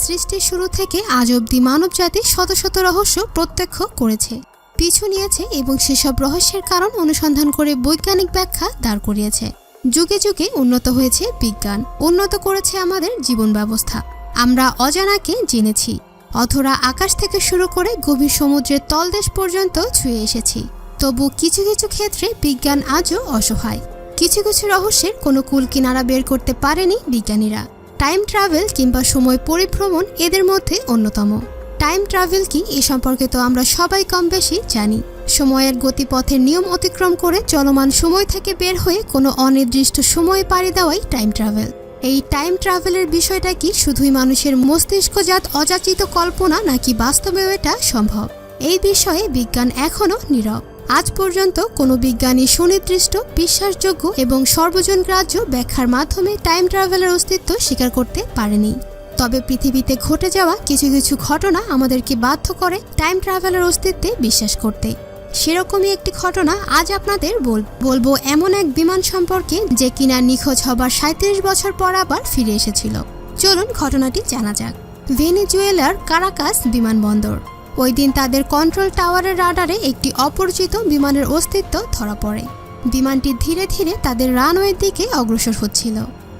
সৃষ্টির শুরু থেকে আজ অবধি মানবজাতি শত শত রহস্য প্রত্যক্ষ করেছে। পিছু নিয়েছে এবং সেসব রহস্যের কারণ অনুসন্ধান করে বৈজ্ঞানিক ব্যাখ্যা দাঁড় করিয়েছে। যুগে যুগে উন্নত হয়েছে বিজ্ঞান, উন্নত করেছে আমাদের জীবন ব্যবস্থা। আমরা অজানাকে জেনেছি অথরা আকাশ থেকে শুরু করে গভীর সমুদ্রের তলদেশ পর্যন্ত ছুঁয়ে এসেছি। তবু কিছু কিছু ক্ষেত্রে বিজ্ঞান আজও অসহায়। কিছু কিছু রহস্যের কোনো কুল কিনারা বের করতে পারেনি বিজ্ঞানীরা। টাইম ট্রাভেল কিংবা সময় পরিভ্রমণ এদের মধ্যে অন্যতম। টাইম ট্রাভেল কি এ সম্পর্কে তো আমরা সবাই কম বেশি জানি। সময়ের গতিপথের নিয়ম অতিক্রম করে চলমান সময় থেকে বের হয়ে কোনো অনির্দিষ্ট সময়ে পাড়ি দেওয়াই টাইম ট্রাভেল এই টাইম ট্রাভেলের বিষয়টা কি শুধুই মানুষের মস্তিষ্কজাত অযাচিত কল্পনা নাকি বাস্তবেও এটা সম্ভব? এই বিষয়ে বিজ্ঞান এখনও নীরব। আজ পর্যন্ত কোনো বিজ্ঞানী সুনির্দিষ্ট, বিশ্বাসযোগ্য এবং সর্বজনগ্রাহ্য ব্যাখ্যার মাধ্যমে টাইম ট্রাভেলের অস্তিত্ব স্বীকার করতে পারেনি। তবে পৃথিবীতে ঘটে যাওয়া কিছু কিছু ঘটনা আমাদেরকে বাধ্য করে টাইম ট্রাভেলের অস্তিত্বে বিশ্বাস করতে। সেরকমই একটি ঘটনা আজ আপনাদের বল- বলব এমন এক বিমান সম্পর্কে যে কিনা নিখোঁজ হবার সাঁত্রিশ বছর পর আবার ফিরে এসেছিল। চলুন ঘটনাটি জানা যাক। ভেনিজুয়েলার কারাকাস বিমানবন্দর। ওই দিন তাদের কন্ট্রোল টাওয়ারের রাডারে একটি অপরিচিত বিমানের অস্তিত্ব ধরা পড়ে। বিমানটি ধীরে ধীরে তাদের রানওয়ের দিকে অগ্রসর হচ্ছিল।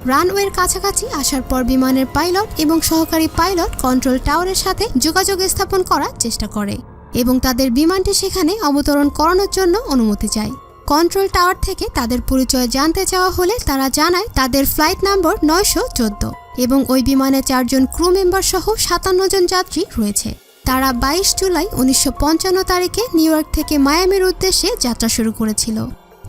রানওয়ের কাছাকাছি আসার পর বিমানের পাইলট এবং সহকারী পাইলট কন্ট্রোল টাওয়ারের সাথে যোগাযোগ স্থাপন করার চেষ্টা করে এবং তাদের বিমানটি সেখানে অবতরণ করানোর জন্য অনুমতি চায়। কন্ট্রোল টাওয়ার থেকে তাদের পরিচয় জানতে চাওয়া হলে তারা জানায় তাদের ফ্লাইট নম্বর নয়শো চোদ্দ এবং ওই বিমানে চারজন ক্রু মেম্বার সহ সাতান্ন জন যাত্রী রয়েছে। তারা বাইশ জুলাই উনিশশো পঞ্চান্ন তারিখে নিউ ইয়র্ক থেকে মায়ামির উদ্দেশ্যে যাত্রা শুরু করেছিল।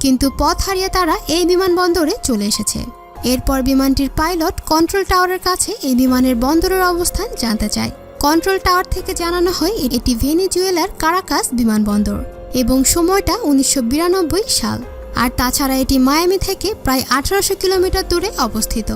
কিন্তু পথ হারিয়ে তারা এই বিমানবন্দরে চলে এসেছে। এরপর বিমানটির পাইলট কন্ট্রোল টাওয়ারের কাছে এই বিমানের বন্দরের অবস্থান জানতে চায়। কন্ট্রোল টাওয়ার থেকে জানানো হয়, এটি ভেনিজুয়েলার কারাকাস বিমানবন্দর এবং সময়টা উনিশশো বিরানব্বই সাল। আর তাছাড়া এটি মায়ামি থেকে প্রায় আঠারোশো কিলোমিটার দূরে অবস্থিত।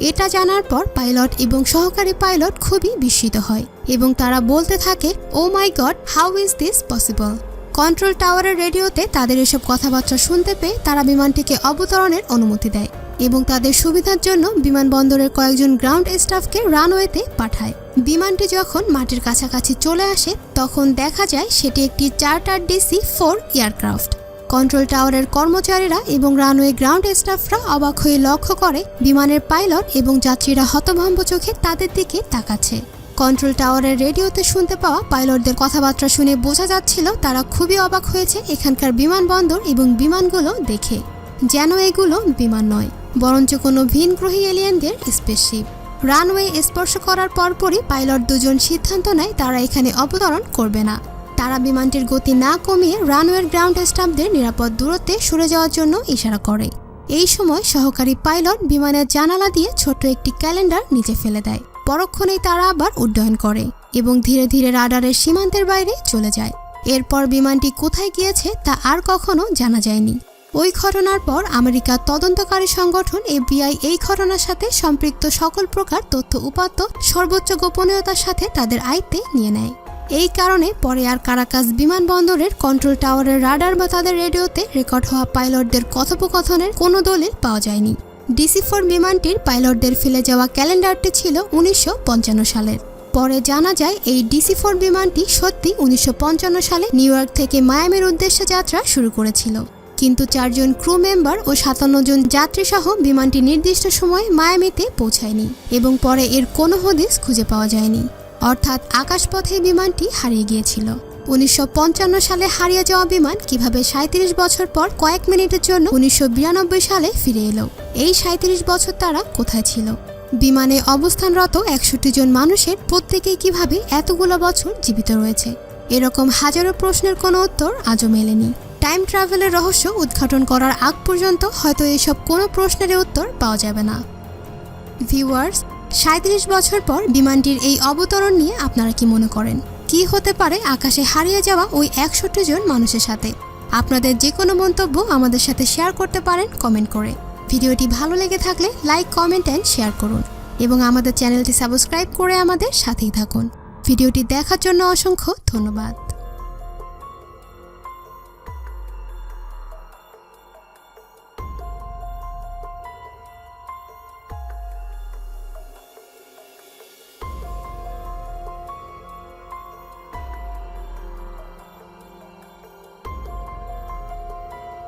এটা জানার পর পাইলট এবং সহকারী পাইলট খুবই বিস্মিত হয় এবং তারা বলতে থাকে ও my god how is this possible control টাওয়ারের রেডিওতে তাদের এসব কথাবার্তা শুনতে পেয়ে তারা বিমানটিকে অবতরণের অনুমতি দেয় এবং তাদের সুবিধার জন্য বিমানবন্দরের কয়েকজন গ্রাউন্ড স্টাফকে রানওয়েতে পাঠায়। বিমানটি যখন মাটির কাছাকাছি চলে আসে, তখন দেখা যায় সেটি একটি charter DC four aircraft. Control টাওয়ারের কর্মচারীরা এবং রানওয়ে গ্রাউন্ড স্টাফরা অবাক হয়ে লক্ষ্য করে, বিমানের পাইলট এবং যাত্রীরা হতভম্ব চোখে তাদের দিকে তাকাচ্ছে। কন্ট্রোল টাওয়ারের রেডিওতে শুনতে পাওয়া পাইলটদের কথাবার্তা শুনে বোঝা যাচ্ছিল তারা খুবই অবাক হয়েছে এখানকার বিমানবন্দর এবং বিমানগুলো দেখে, যেন এগুলো বিমান নয়, বরঞ্চ কোনো ভিনগ্রহী এলিয়েনদের স্পেসশিপ। রানওয়ে স্পর্শ করার পরপরই পাইলট দুজন সিদ্ধান্ত নেয় তারা এখানে অবতরণ করবে না। তারা বিমানটির গতি না কমিয়ে রানওয়ের গ্রাউন্ড স্টাফদের নিরাপদ দূরত্বে সরে যাওয়ার জন্য ইশারা করে। এই সময় সহকারী পাইলট বিমানের জানালা দিয়ে ছোট্ট একটি ক্যালেন্ডার নিচে ফেলে দেয়। পরক্ষণেই তারা আবার উড্ডয়ন করে এবং ধীরে ধীরে রাডারের সীমান্তের বাইরে চলে যায়। এরপর বিমানটি কোথায় গিয়েছে তা আর কখনো জানা যায়নি। ওই ঘটনার পর আমেরিকার তদন্তকারী সংগঠন এফবিআই এই ঘটনার সাথে সম্পৃক্ত সকল প্রকার তথ্য উপাত্ত সর্বোচ্চ গোপনীয়তার সাথে তাদের আয়ত্তে নিয়ে নেয়। এই কারণে পরে আর কারাকাস বিমানবন্দরের কন্ট্রোল টাওয়ারের রাডার বা তাদের রেডিওতে রেকর্ড হওয়া পাইলটদের কথোপকথনের কোনো দলিল পাওয়া যায়নি। ডিসি ফোর বিমানটির পাইলটদের ফেলে যাওয়া ক্যালেন্ডারটি ছিল উনিশশো পঞ্চান্ন সালের। পরে জানা যায় এই ডিসি ফোর বিমানটি সত্যি উনিশশো পঞ্চান্ন সালে নিউ ইয়র্ক থেকে মায়ামির উদ্দেশ্যে যাত্রা শুরু করেছিল। কিন্তু চারজন ক্রু মেম্বার ও সাতান্ন জন যাত্রী সহ বিমানটি নির্দিষ্ট সময়ে মায়ামিতে পৌঁছায়নি এবং পরে এর কোনো হদিস খুঁজে পাওয়া যায়নি। অর্থাৎ আকাশপথে বিমানটি হারিয়ে গিয়েছিল। উনিশশো পঞ্চান্ন সালে হারিয়ে যাওয়া বিমান কীভাবে সাঁত্রিশ বছর পর কয়েক মিনিটের জন্য উনিশশো বিরানব্বই সালে ফিরে এলো? এই সাঁত্রিশ বছর তারা কোথায় ছিল? বিমানে অবস্থানরত একষট্টি জন মানুষের প্রত্যেকেই কীভাবে এতগুলো বছর জীবিত রয়েছে? এরকম হাজারো প্রশ্নের কোনো উত্তর আজও মেলেনি। টাইম ট্রাভেলের রহস্য উদ্ঘাটন করার আগ পর্যন্ত হয়তো এসব কোনো প্রশ্নের উত্তর পাওয়া যাবে না। ভিউয়ার্স সাঁত্রিশ বছর পর বিমানটির এই অবতরণ নিয়ে আপনারা কি মনে করেন? কি হতে পারে আকাশে হারিয়ে যাওয়া ওই একষট্টি জন মানুষের সাথে? আপনাদের যে কোনো মন্তব্য আমাদের সাথে শেয়ার করতে পারেন কমেন্ট করে। ভিডিওটি ভালো লেগে থাকলে লাইক, কমেন্ট অ্যান্ড শেয়ার করুন এবং আমাদের চ্যানেলটি সাবস্ক্রাইব করে আমাদের সাথেই থাকুন। ভিডিওটি দেখার জন্য অসংখ্য ধন্যবাদ।